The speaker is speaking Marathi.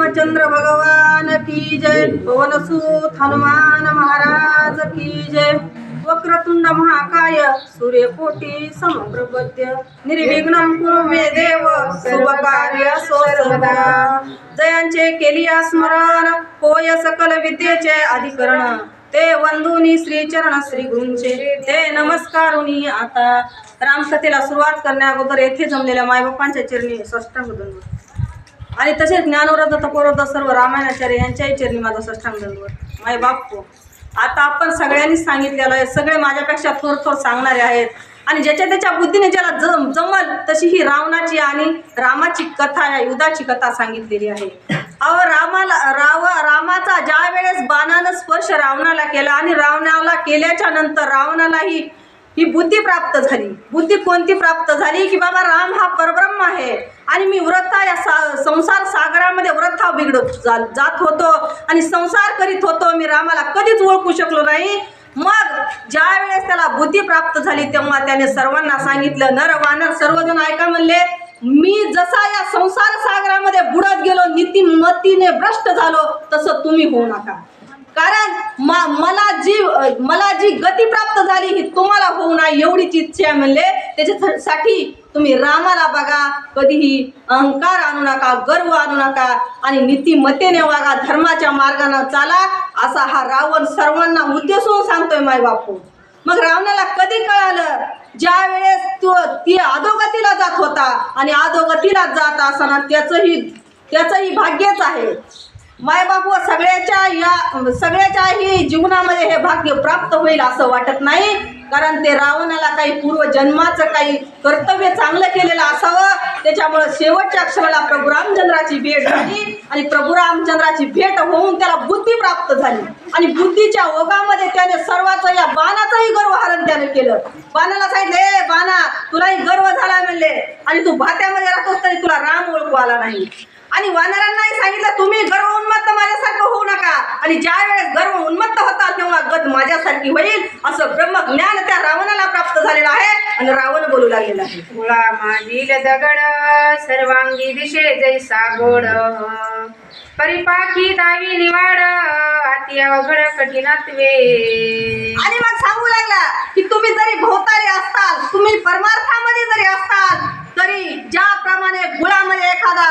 रामचंद्र भगवान की जय। भुवनसूत हनुमान महाराज की जय। वक्रतुंड महाकाय सूर्यकोटी समप्रपद्य। निर्विघ्न कुरु मे देव शुभ कार्य जयांचे केलिया स्मरण होय सकल विद्येचे अधिकरण। ते वंदुनी श्री चरण श्री गुरुंचे ते नमस्कारुनी आता। रामकथेला सुरुवात करण्या अगोदर येथे जमलेल्या मायबापांच्या चरणी साष्टांग दंडवत आणि तसेच ज्ञानवरद तपोवरद सर्व रामायणाचार्य यांच्याही चरणी माझा साष्टांग दंडवत. माय बाप हो. आता आपण सगळ्यांनीच सांगितलेलं आहे सगळे माझ्यापेक्षा थोर थोर सांगणारे आहेत. आणि ज्याच्या त्याच्या बुद्धीने ज्याला जम जमल तशी ही रावणाची आणि रामाची कथा या युद्धाची कथा सांगितलेली आहे. अहो रामाला राव रामाचा ज्या वेळेस बाणानं स्पर्श रावणाला केला आणि रावणाला केल्याच्यानंतर रावणालाही ही बुद्धी प्राप्त झाली. बुद्धी कोणती प्राप्त झाली? की बाबा राम हा परब्रह्म आहे. आणि मी व्रता या सा संसार सागरामध्ये व्रथा बिघडत जा जात होतो आणि संसार करीत होतो मी रामाला कधीच ओळखू शकलो नाही. मग ज्या वेळेस त्याला बुद्धी प्राप्त झाली तेव्हा त्याने सर्वांना सांगितलं नर वानर सर्वजण ऐका म्हणले मी जसा या संसार सागरामध्ये बुडत गेलो नीतिमतीने भ्रष्ट झालो तसं तुम्ही होऊ नका. कारण मा मला जी मला जी गती प्राप्त झाली ही तुम्हाला होऊ नये एवढीच इच्छा आहे म्हणले. त्याच्यासाठी तुम्ही रामाला बघा कधीही अहंकार आणू नका गर्व आणू नका आणि नीतिमत्तेने वागा धर्माच्या मार्गाने चाला असा हा रावण सर्वांना उद्देशून सांगतोय माय बापू. मग रावणाला कधी कळालं? ज्या वेळेस तो ती अधोगतीला जात होता आणि अधोगतीला जात असताना त्याचंही त्याचंही भाग्यच आहे. मायबापू सगळ्याच्या या सगळ्याच्याही जीवनामध्ये हे भाग्य प्राप्त होईल असं वाटत नाही. कारण ते रावणाला काही पूर्वजन्माचं काही कर्तव्य चांगलं केलेलं असावं. त्याच्यामुळं शेवटच्या क्षणाला प्रभू रामचंद्राची भेट झाली. आणि प्रभू रामचंद्राची भेट होऊन त्याला बुद्धी प्राप्त झाली. आणि बुद्धीच्या ओघामध्ये त्याने सर्वाचं या बाणाचंही गर्वहरण त्याने केलं. बाणाला सांगितलं बाणा तुलाही गर्व झाला म्हणले. आणि तू भात्यामध्ये राहतोस तरी तुला राम ओळखू आला नाही. आणि वानरांनाही सांगितलं तुम्ही गर्व उन्मत्त माझ्यासारखं होऊ नका. आणि ज्या वेळेस गर्व उन्मत्त होता तेव्हा गत माझ्यासारखी होईल. असं ब्रह्मज्ञान त्या रावणाला प्राप्त झालेलं आहे. आणि रावण बोलू लागलेला आहे. मुळा माझील दगड सर्वांगी दिशे जैसा गोड. परिपाकी दावी निवाड अति अवघड कठीणात वे आणि मग सांगू लागला की तुम्ही जरी भोवतारी असताल तुम्ही परमार्थामध्ये जरी असताल तरी ज्याप्रमाणे गुळामध्ये एखादा